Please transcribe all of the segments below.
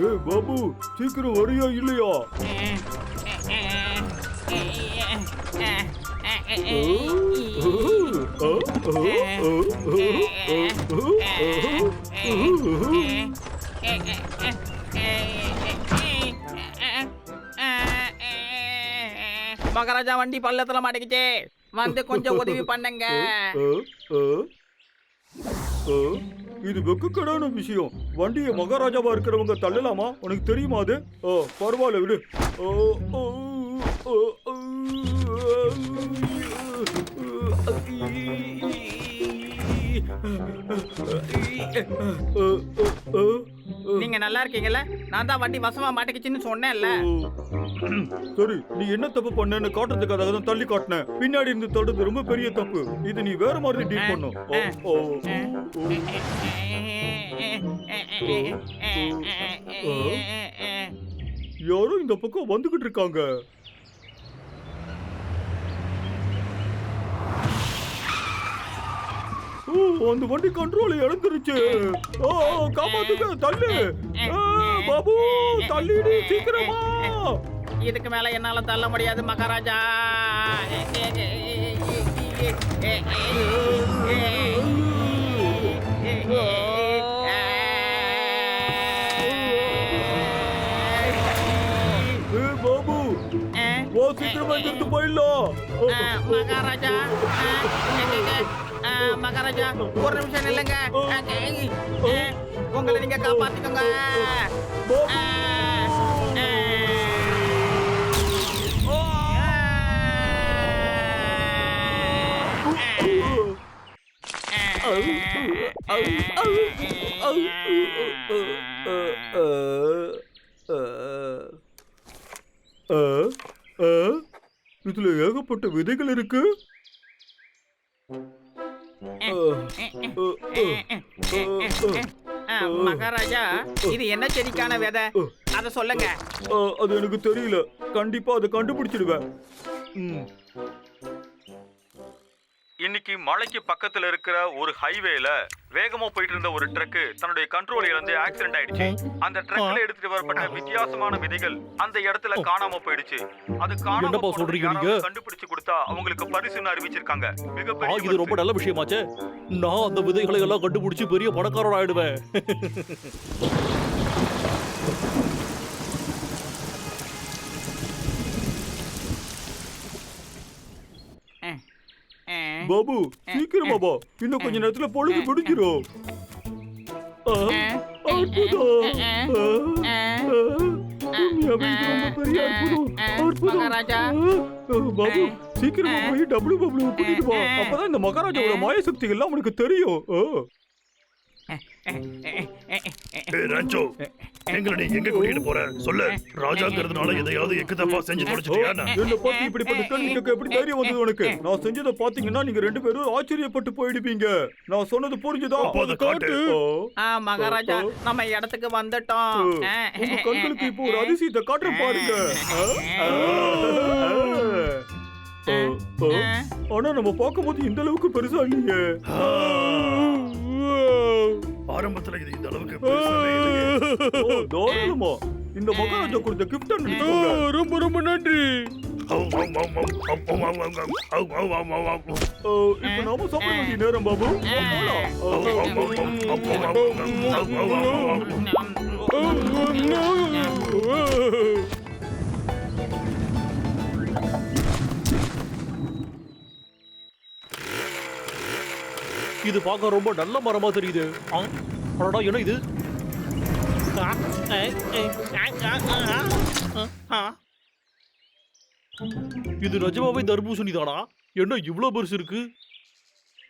ஏ பாபு சீக்கிரம் வரியா இல்லையா? மகாராஜா வண்டி பள்ளத்துல மாட்டிக்கிச்சு. வந்து கொஞ்சம் உதவி பண்ணுங்க. இது வெக்கக்கடான விஷயம் வண்டியை மகாராஜாவா இருக்கிறவங்க தள்ளலாமா உனக்கு தெரியுமா அது ஓ பரவாயில்ல விடு ஓ, ஓ, ஓ, ஓ, நீங்க நல்லா இருக்கீங்கல்ல நான் தான் வண்டி வசமா மாட்டிக்கிச்சுன்னு சொன்னேன்ல சரி நீ என்ன தப்பு பண்ணேன்னு காட்டுறதுக்காக தான் தள்ளி காட்டினேன் பின்னாடி இருந்து தடுறது ரொம்ப பெரிய தப்பு இது நீ வேற மாதிரி டீல் பண்ணும் ஓ, ஓ, ஓ. யாரோ இந்த பக்கம் வந்துகிட்டு இருக்காங்க ஓ அந்த வண்டி கண்ட்ரோல் இழந்துருச்சு. ஓ காப்பாத்துங்க தள்ளு. பாபு தள்ளிடு சீக்கிரமா. இதுக்கு மேல என்னால தள்ள முடியாது மகாராஜா. பாபு ஓ சீக்கிரமா போயிடலாம். மகாராஜா. மகாராஜா ஒரு நிமிஷம் இல்லைங்க உங்களை நீங்க காப்பாத்திக்கோங்க பாபு ஆ, ஆ, இதுல ஏகப்பட்ட விதைகள் இருக்கு ஆ, ஆ, ஆ, ஆ, மகாராஜா இது என்ன செடிக்கான விதை? அத சொல்லுங்க. அது எனக்கு தெரியல. கண்டிப்பா அதை கண்டுபிடிச்சிடுவேன். இன்னைக்கு மலைக்கு பக்கத்துல இருக்கிற ஒரு ஹைவேல வேகமா போயிட்டு இருந்த ஒரு ட்ரக் தன்னுடைய கண்ட்ரோல் இழந்து ஆக்சிடென்ட் ஆயிடுச்சு. அந்த ட்ரக்ல எடுத்துட்டு வரப்பட்ட வித்தியாசமான விதைகள் அந்த இடத்துல காணாம போயிடுச்சு. அது காணாம சொல்றீங்க? கண்டுபிடிச்சு கொடுத்தா அவங்களுக்கு பரிசுன்னு அறிவிச்சிருக்காங்க. மிகப்பெரிய இது ரொம்ப. நல்ல விஷயமாச்சே. நான் அந்த விதைகளை எல்லாம் கண்டுபிடிச்சு பெரிய பணக்காரன் ஆயிடுவேன் பாபு சீக்கிரமா வா இன்னும் கொஞ்ச நேரத்துல பொழுது விடுஞ்சிரும் மகாராஜா. பாபு சீக்கிரமா போய் டபுள்யூ டபுள்யூ அப்பதான் இந்த மகாராஜாவோட மாய சக்திகள்லாம் உனக்கு தெரியும். ராஞ்சோ எங்களை நீ எங்க கூட்டிட்டு போற? சொல்லு. ராஜாங்கிறதுனால எதையாவது எக்கு தப்பா செஞ்சு தொலைச்சிட்டியா என்னை? பார்த்து இப்படிப்பட்ட கேள்வி கேட்க எப்படி தைரியம் வந்தது உனக்கு? நான் செஞ்சதை பாத்தீங்கன்னா நீங்க ரெண்டு பேரும் ஆச்சரியப்பட்டு போயிடுவீங்க. நான் சொன்னது புரிஞ்சுதா? அப்போ அதை காட்டு. மகாராஜா நம்ம இடத்துக்கு வந்துட்டோம். உங்க கண்களுக்கு இப்போ ஒரு அதிசயத்தை காட்டுற பாருங்க. ஆனா நம்ம பார்க்கும்போது இந்த அளவுக்கு பெருசா இல்லையே. ஆரம்பத்துல இது இந்த அளவுக்கு தாராளமா இந்த மகாராஜா கொடுத்த கிஃப்ட் ரொம்ப ரொம்ப நன்றி இப்ப நாம சாப்பிட வேண்டிய நேரம் பாபு Oh! இது பார்க்க ரொம்ப நல்ல மரமா தெரியுது அடடா என்ன இது ஆ, ஆ, ஆ, ஆ, இது நிஜமாவே தர்பூசணி தானா என்ன இவ்வளோ பெருசு இருக்கு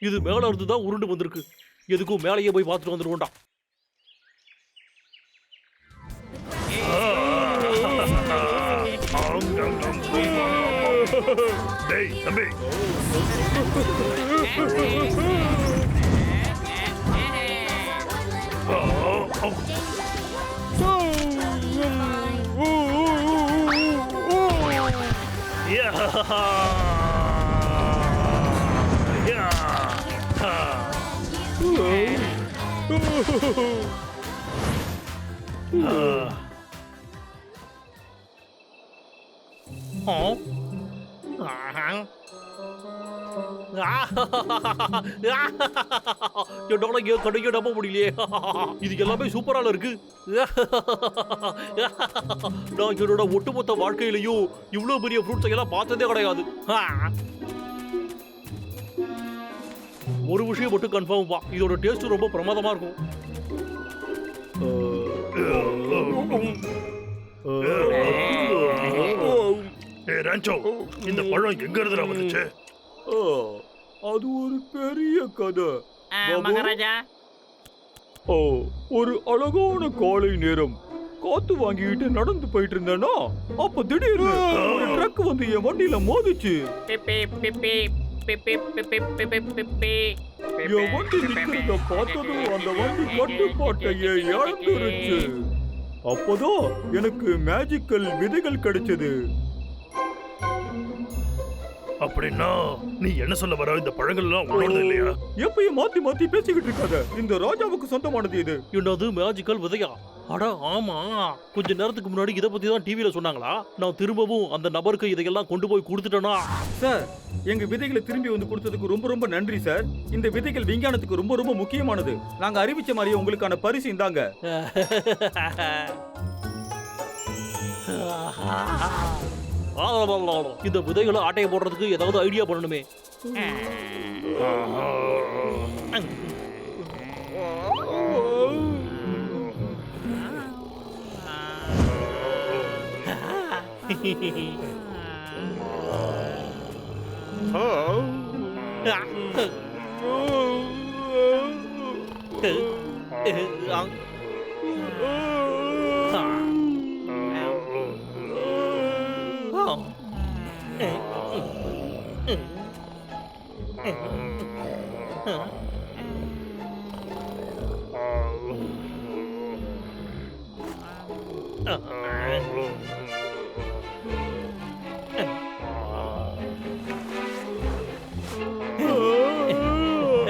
இது மேலே இருந்து தான் உருண்டு வந்திருக்கு எதுக்கும் மேலேயே போய் பார்த்துட்டு வந்துருவோம்டா டேய் தம்பி Ờ, hả? Hả? என்னால என் கடையை நம்ப முடியலையே. இது எல்லாமே சூப்பரால இருக்கு. நான் என்னோட ஒட்டுமொத்த வாழ்க்கையிலையும் இவ்வளவு பெரிய ஃப்ரூட்ஸ் எல்லாம் பார்த்ததே கிடையாது. ஒரு விஷயம் மட்டும் கன்ஃபார்ம் பா. இதோட டேஸ்ட் ரொம்ப பிரமாதமா இருக்கும். ஏ ராஞ்சோ இந்த பழம் எங்க இருந்துடா வந்துச்சு அது ஒரு பெரிய கதை ஆ, மகாராஜா ஓ ஒரு அழகான காலை நேரம் காத்து வாங்கிட்டு நடந்து போயிட்டு இருந்தேனா அப்ப திடீர்னு ஒரு ட்ரக் வந்து என் வண்டியில மோதிச்சு பிப்பி பிப்பி பிப்பி பிப்பி பிப்பி பிப்பி என் வண்டி நிக்கிறத பார்த்ததும் அந்த வண்டி கட்டுப்பாட்டையே இழந்துருச்சு அப்போதான் எனக்கு மேஜிக்கல் விதைகள் கிடைச்சது அப்படின்னா நீ என்ன சொல்ல வர? இந்த பழங்கள் எல்லாம் உன்னோடது இல்லையா? எப்பயும் மாத்தி மாத்தி பேசிக்கிட்டு இருக்காத. இந்த ராஜாவுக்கு சொந்தமானது இது. என்னது மேஜிக்கல் விதையா? அட ஆமா. கொஞ்ச நேரத்துக்கு முன்னாடி இதை பத்தி தான் டிவியில சொன்னாங்களா? நான் திரும்பவும் அந்த நபருக்கு இதையெல்லாம் கொண்டு போய் கொடுத்துட்டேனா? சார் எங்க விதைகளை திரும்பி வந்து கொடுத்ததுக்கு ரொம்ப ரொம்ப நன்றி சார். இந்த விதைகள் விஞ்ஞானத்துக்கு ரொம்ப ரொம்ப முக்கியமானது. நாங்க அறிவிச்ச மாதிரியே உங்களுக்கான பரிசு இந்தாங்க. இந்த விதைகளை ஆட்டையை போடுறதுக்கு ஏதாவது ஐடியா பண்ணணுமே. Oh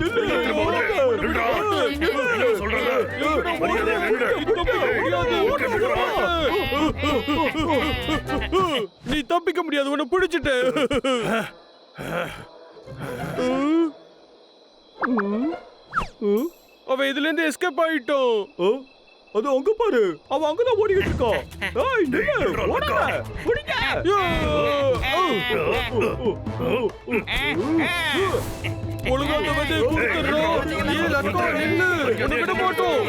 நில்லு, திரும்ப வந்து, நில்லுடா. என்ன சொல்றல? மரியாதையா நில்லுடா. ஏய், நில்லுடா. நீ தப்பிக்க முடியாது உன்னை பிடிச்சிட்டு அவன் இதுல இருந்து எஸ்கேப் ஆயிட்டான் அது அங்க பாரு. அவன் அங்கதான் ஓடிக்கிட்டு இருக்கான் ஏய் நில்லு. ஓடாத. ஓடிங்க ஒழுங்கா அந்த வந்து கொடுத்துடுறோம் ஏய் லக்கா நில்லு. உன்னை விட மாட்டோம்.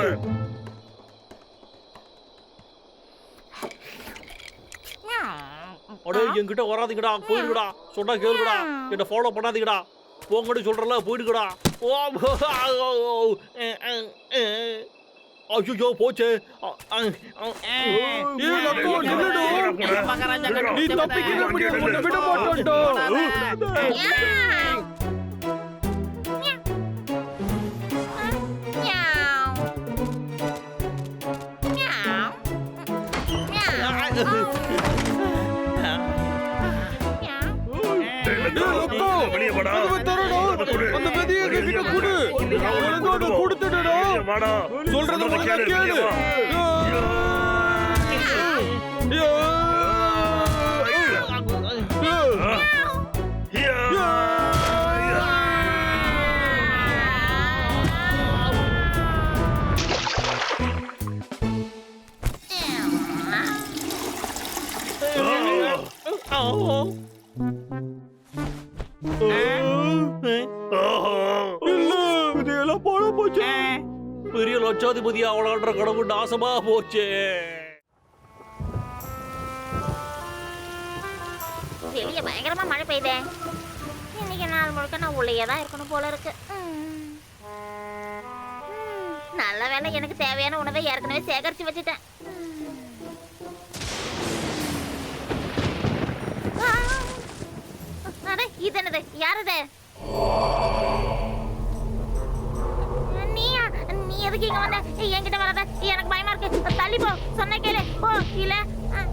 அடே என்கிட்ட வராதீங்கடா. போயிடுங்கடா. சொன்னா கேளுங்கடா. என்ன ஃபாலோ பண்ணாதீங்கடா. போங்கன்னு சொல்றல போயிடுங்கடா. ஓ. ஐயோ போச்சு நீ தப்பிக்க முடியாது விட லக்கா, வெளியே கொடு. அந்த கிட்ட கொடு. கொடுத்துடுடா. சொல்றத கேளு, லட்சாதிபதி அவளான்ற கடவுள் நாசமா போச்சு. வெளியே பயங்கரமா மழை பெய்யுதே. இன்னைக்கு நாள் முழுக்க நான் உள்ளேயே தான் இருக்கணும் போல இருக்கு. நல்ல வேலை எனக்கு தேவையான உணவை ஏற்கனவே சேகரிச்சு வச்சுட்டேன். இது என்னது? யார் இது நீயா நீ எதுக்கு இங்க வந்த? என்கிட்ட வராத. எனக்கு பயமா இருக்கு. தள்ளி போ. சொன்ன கேளு. போ. இல்ல. ஆ.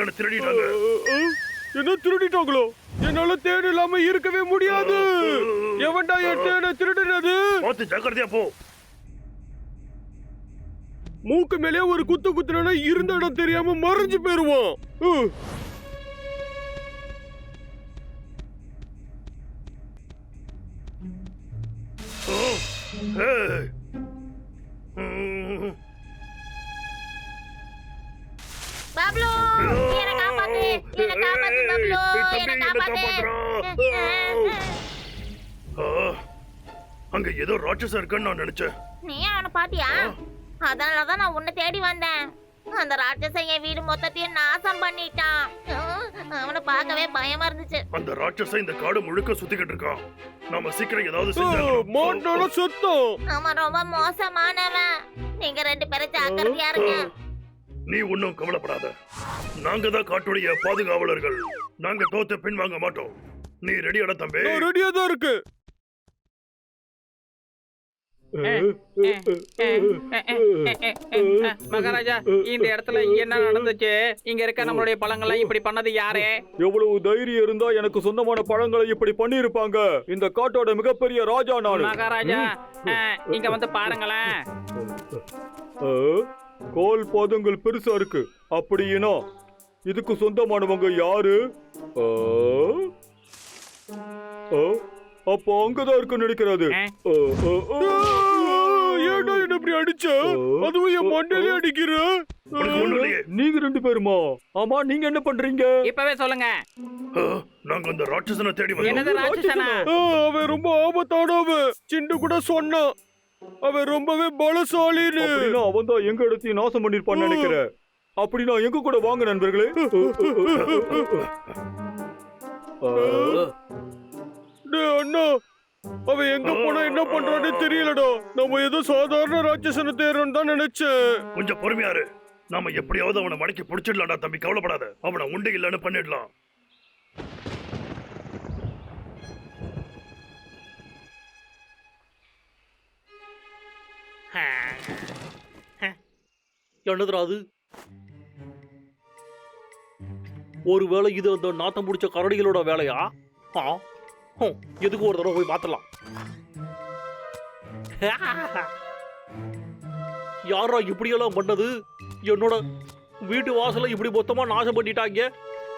தேனை திருடிட்டாங்க. என்ன திருடிட்டாங்களோ? என்னால தேன் இல்லாம இருக்கவே முடியாது. எவன்டா என் தேனை திருடுனது? பார்த்து ஜாக்கிரதையா போ. மூக்கு மேலே ஒரு குத்து குத்துனா இருந்த இடம் தெரியாம மறைஞ்சு போயிருவான். உ. என்ன காப்பாத்து பப்ளு என்ன காப்பாத்து. அங்க ஏதோ ராட்சசம் இருக்குன்னு நான் நினைச்சேன். நீ அவனை பாத்தியா? அதனால தான் நான் உன்னை தேடி வந்தேன். அந்த ராட்சசன் என் வீடு மொத்தத்தையும் நாசம் பண்ணிட்டான். அவனை பார்க்கவே பயமா இருந்துச்சு. அந்த ராட்சசன் இந்த காடு முழுக்க சுத்திக்கிட்டு இருக்கான். நாம சீக்கிரம் ஏதாவது செஞ்சாகணும். சுத்தம். அவன் ரொம்ப மோசமானவன். நீங்க ரெண்டு பேரும் ஜாக்கிரதையா இருங்க. நீ ஒன்னும் கவலைப்படாத நாங்க தான் காட்டுடைய பாதுகாவலர்கள் நாங்க தோத்து பின் வாங்க மாட்டோம் நீ ரெடியாடா தம்பி ரெடியா தான் இருக்கு மகாராஜா இந்த இடத்துல என்ன நடந்துச்சு இங்க இருக்க நம்மளுடைய பழங்கள்லாம் இப்படி பண்ணது யாரு எவ்வளவு தைரியம் இருந்தா எனக்கு சொந்தமான பழங்களை இப்படி பண்ணிருப்பாங்க இந்த காட்டோட மிகப்பெரிய ராஜா நானு மகாராஜா இங்க வந்து பாருங்களேன் கால் பாதங்கள் பெருசா இருக்கு. அப்படின்னா இதுக்கு சொந்தமானவங்க யாரு? அப்போ அங்கதான் இருக்குன்னு ஆ. ஏன்டா என்ன இப்படி அடிச்ச? அதுவும் என் மண்டையிலே அடிக்கிற? நீங்க ரெண்டு பேருமா? ஆமா நீங்க என்ன பண்றீங்க? இப்பவே சொல்லுங்க. ஆ, நாங்க அந்த ராட்சசனை தேடி என்னது வந்தோம். ராட்சசனா? ஆ, அவன் ரொம்ப ஆபத்தானவன். சிண்டு கூட சொன்னான். அவன் ரொம்பவே பலசாலின்னு. அவன் தான் எங்க இடத்தையும் நாசம் பண்ணிருப்பான்னு நினைக்கிறேன் அப்படின்னா எங்க கூட வாங்க நண்பர்களே? டேய் அண்ணா அவன் எங்க போனா என்ன பண்றான்னு தெரியலடா. நம்ம ஏதோ சாதாரண ராட்சசனை தேர்றோம் தான் நினைச்சேன். கொஞ்சம் பொறுமையா இரு. நாம எப்படியாவது அவனை மடக்கி புடிச்சிடலாம்டா தம்பி. கவலைப்படாத. அவனை உண்டு இல்லைன்னு பண்ணிடலாம். என்னதுடா அது? ஒருவேளை இது அந்த நாத்தம் பிடிச்ச கரடிகளோட வேலையா? ஆ எதுக்கு ஒரு தடவை போய் மாத்தலாம் யாரா இப்படியெல்லாம் பண்ணது? என்னோட வீட்டு வாசல இப்படி மொத்தமா நாசம் பண்ணிட்டாங்க.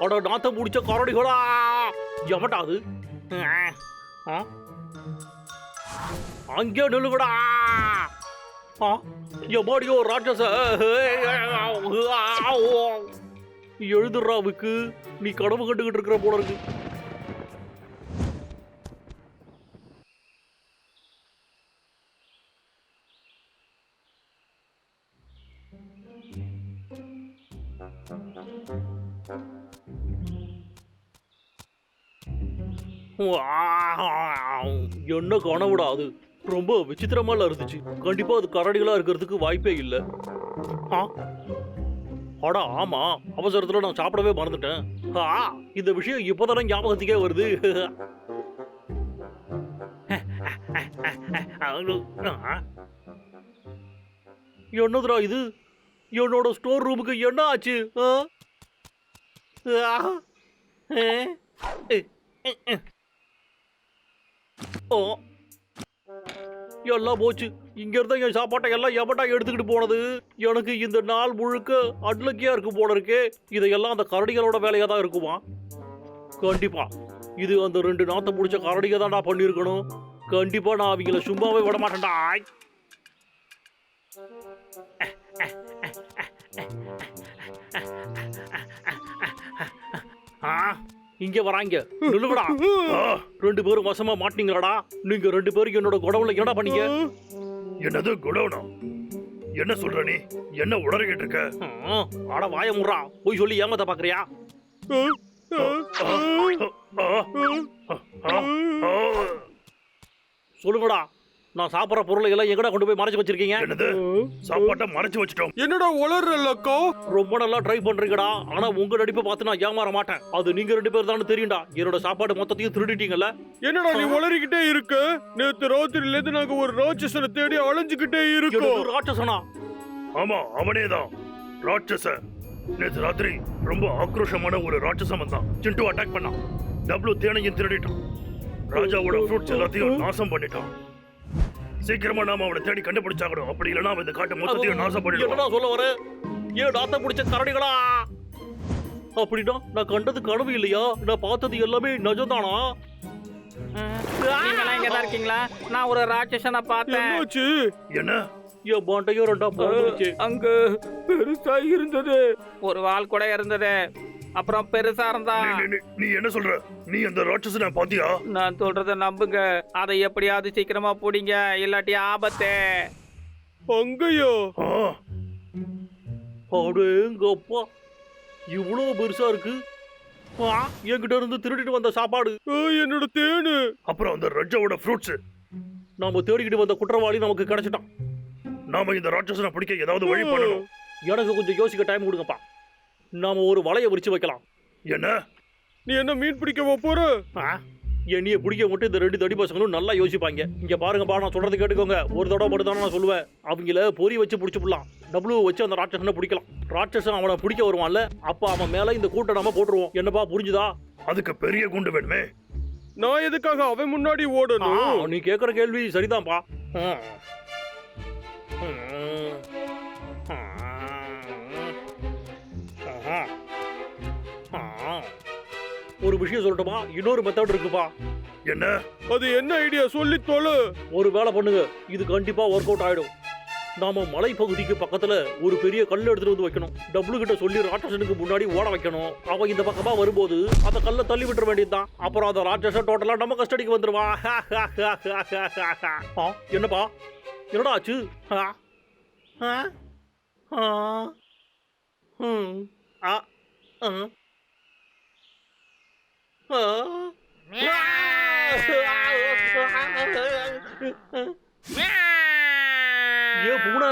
அட நாத்தம் பிடிச்ச கரடிகளா? எமட்டா அது? ஆ? அங்கே நில்லுங்கடா. ஆ ராட்சச எழுதுறாவுக்கு நீ கனவு கண்டுகிட்டு இருக்கிற போல இருக்கு. என்ன கனவுடா அது? ரொம்ப விசித்திரமால இருந்துச்சு. கண்டிப்பா அது கரடிகளா இருக்கிறதுக்கு வாய்ப்பே இல்லை. ஆ? அடா ஆமா. அவசரத்துல நான் சாப்பிடவே மறந்துட்டேன். ஆ இந்த விஷயம் இப்போதானே ஞாபகத்துக்கே வருது. என்னதுடா இது? என்னோட ஸ்டோர் ரூமுக்கு என்ன ஆச்சு? ஓ எல்லாம் போச்சு. இங்க இருந்தா என் சாப்பாட்டை எல்லாம் எவட்டா எடுத்துக்கிட்டு போனது? எனக்கு இந்த நாள் முழுக்க அட்லக்கியா இருக்கு போல இருக்கே. இதையெல்லாம் அந்த கரடிகளோட வேலையா தான் இருக்குமா? கண்டிப்பா. இது அந்த ரெண்டு நாத்தை பிடிச்ச கரடிக நான் பண்ணியிருக்கணும். கண்டிப்பா நான் அவங்கள சும்மாவே விட மாட்டேன்டா. ஆ? இங்க வராங்க. நில்லுங்கடா. ஆ, ரெண்டு பேரும் வசமா மாட்டீங்களாடா நீங்க ரெண்டு பேரும் என்னோட குடவுல என்னடா பண்ணீங்க? என்னது குடோனா என்ன சொல்ற நீ? என்ன உளறிக்கிட்டு இருக்க? ஆ, அட வாய முறா போய் சொல்லி ஏமாத்த பாக்குறியா. சொல்லுங்கடா. நான் சாப்பிட்ற பொருளை எல்லாம் எங்கடா கொண்டு போய் மறைச்சு வச்சிருக்கீங்க? என்னது? சாப்பாட்டை மறைச்சு வச்சிட்டோம். என்னடா உளறல்லக்கா ரொம்ப நல்லா ட்ரை பண்றீங்கடா. ஆனா உங்க நடிப்பை பார்த்து நான் ஏமாற மாட்டேன். அது நீங்க ரெண்டு பேர் தானே தெரியும்டா. என்னோட சாப்பாடு மொத்தத்தையும் திருடிட்டீங்கல்ல? என்னடா நீ உளறிக்கிட்டே இருக்க? நேத்து ராத்திரில இருந்து நாங்க ஒரு ராட்சசனை தேடி அலைஞ்சுக்கிட்டே இருக்கோம். ராட்சசனா? ஆமா அவனேதான். ராட்சச நேத்து ராத்திரி ரொம்ப ஆக்ரோஷமான ஒரு ராட்சசம் வந்தான். சிண்டு அட்டாக் பண்ணான். டபுள் தேனையும் திருடிட்டான். ராஜாவோட ஃப்ரூட்ஸ் எல்லாத்தையும் நாசம் பண்ணிட்டான். சீக்கிரமா நாம அவனை தேடி கண்டுபிடிச்சாகணும். அப்படி இல்லைன்னா அவன் இந்த காட்டு மொத்தத்தையும் நாசம் பண்ணிடுவான். என்னடா சொல்ல வர? ஏன் நாத்த பிடிச்ச கரடிகளா? அப்படின்னா நான் கண்டது கனவு இல்லையா? நான் பார்த்தது எல்லாமே நிஜம்தானா? நீங்களா இங்க தான் இருக்கீங்களா? நான் ஒரு ராட்சசனை பார்த்தேன். என்னாச்சு? என்ன? என் பாண்டையும் ரெண்டா அங்க பெருசா இருந்தது. ஒரு வால் கூட இருந்தது. அப்புறம் பெருசா இருந்தா நீ- என்ன சொல்ற? நீ அந்த ராட்சசனை பாத்தியா? நான் சொல்றத நம்புங்க. அதை எப்படியாவது சீக்கிரமா பிடிங்க இல்லாட்டி ஆபத்து. அங்கயோ? அடேங்கப்பா இவ்வளோ பெருசா இருக்கு. ஆ, என்கிட்ட இருந்து திருடிட்டு வந்த சாப்பாடு. என்னோட தேனு. அப்புறம் அந்த ரஜாவோட ஃப்ரூட்ஸ் நாம தேடிக்கிட்டு வந்த குற்றவாளி நமக்கு கிடைச்சிட்டான். நாம இந்த ராட்சசனை பிடிக்க ஏதாவது வழி பண்ணணும். எனக்கு கொஞ்சம் யோசிக்க டைம் கொடுங்கப்பா. நாம ஒரு வலையை விரிச்சு வைக்கலாம். என்ன? நீ என்ன மீன் பிடிக்க போற? ஆ, என்னைய பிடிக்க மட்டும் இந்த ரெண்டு தடி பசங்களும் நல்லா யோசிப்பாங்க. இங்க பாருங்கப்பா நான் சொல்றது கேட்டுக்கோங்க. ஒரு தடவை மட்டும் தானே நான் சொல்லுவேன். அவங்கள பொறி வச்சு பிடிச்சு விடலாம் டபுள்யூ வச்சு அந்த ராட்சசனை பிடிக்கலாம். ராட்சசன் அவனை பிடிக்க வருவான்ல அப்ப அவன் மேல இந்த கூட்டை நம்ம போட்டுருவோம். என்னப்பா புரிஞ்சுதா? அதுக்கு பெரிய குண்டு வேணுமே. நான் எதுக்காக அவன் முன்னாடி ஓடணும்? நீ கேக்குற கேள்வி சரிதான்ப்பா. ஒரு விஷயம் சொல்லட்டுமா? இன்னொரு மெத்தட் இருக்குப்பா. என்ன? அது என்ன ஐடியா சொல்லி தொலை. ஒரு வேலை பண்ணுங்க. இது கண்டிப்பா ஒர்க் அவுட் ஆயிடும். நாம மலைப்பகுதிக்கு பக்கத்துல ஒரு பெரிய கல் எடுத்துட்டு வந்து வைக்கணும். டபுள் கிட்ட சொல்லி ராட்சசனுக்கு முன்னாடி ஓட வைக்கணும். அவன் இந்த பக்கமா வரும்போது அந்த கல்லை தள்ளி விட்டுற வேண்டியதுதான். அப்புறம் அந்த ராட்சசன் டோட்டலா நம்ம கஸ்டடிக்கு வந்துருவா. என்னப்பா? என்னடா ஆச்சு? ஆ, ஆ, ஆ, ஆ. ஏ பூனை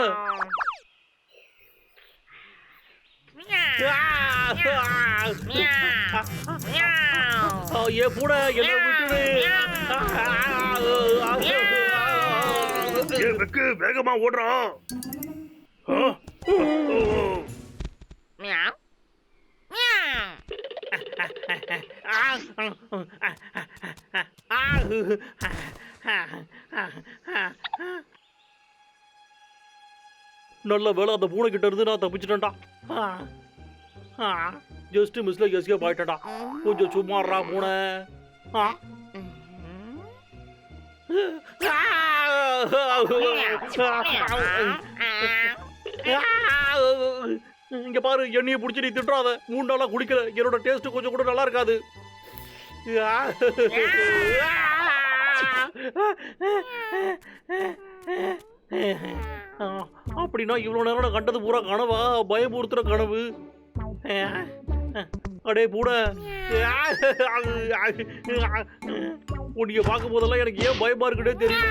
ஆ, ஏ பூனை என்ன விட்டுடு. ஏன் வெக்கு வேகமா ஓடுறான். நல்ல வேலை அந்த பூனை கிட்ட இருந்து நான் தப்பிச்சிட்டேன்டா. Just மிஸ்ல escape ஆயிட்டேன்டா. கொஞ்சம் சும்மாறா பூனை. ஆ. இங்க பாரு எண்ணெயை பிடிச்சி நீ திட்டுறாத மூணு நாளா குடிக்கல என்னோட டேஸ்ட் கொஞ்சம் கூட நல்லா இருக்காது. அப்படின்னா இவ்வளவு நேரம் நான் கண்டது பூரா கனவா? பயமுறுத்துற கனவு. அடே பூட. உன்னைய பார்க்கும் போதெல்லாம் எனக்கு ஏன் பயமா இருக்குன்னே தெரியல.